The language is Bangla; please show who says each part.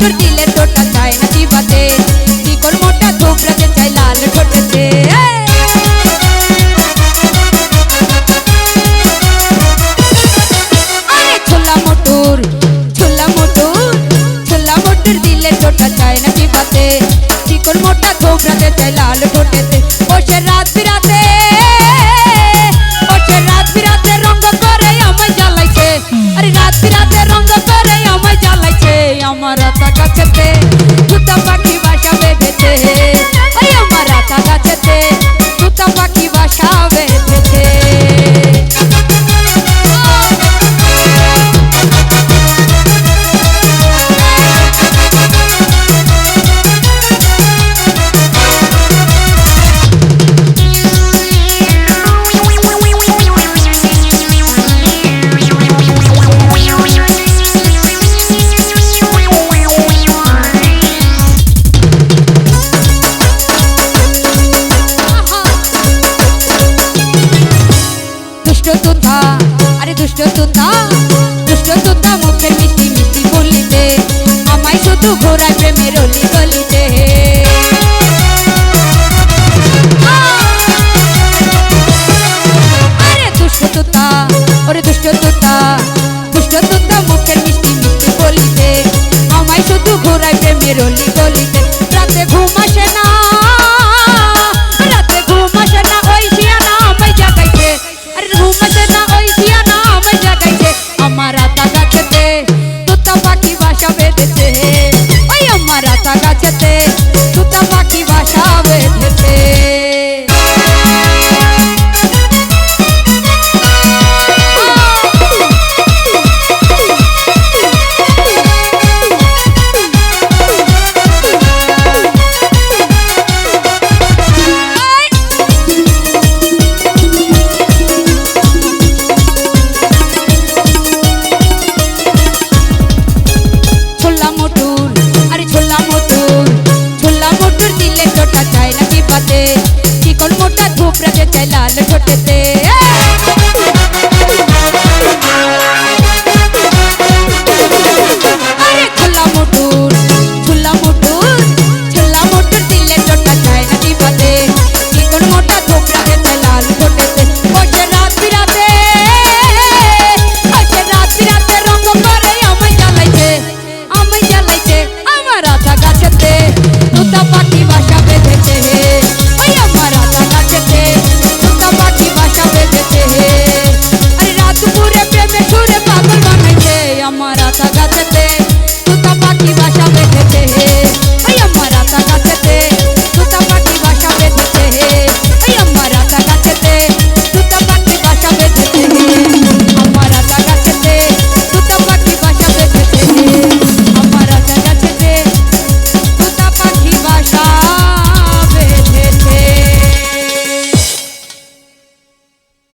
Speaker 1: হুজুর দিলে তোটা চায় না জিবাতে। কি কর মোটা ধোকরাতে চাই লাল ঠোঁটেতে ছোলা মোটর ছোলা মোটর ছোলা মোটর দিলে তোটা চায় না জিবাতে। কি মোটা ধোকরাতে চাই লাল ঠোঁটেতে দুষ্ট তোতা দুষ্ট তোতা মুখের মিষ্টি মিষ্টি বলিতে। আমায় শুধু ঘোরায় প্রেমের অলি গলিতে उपरा देते लाल छोटे छोटते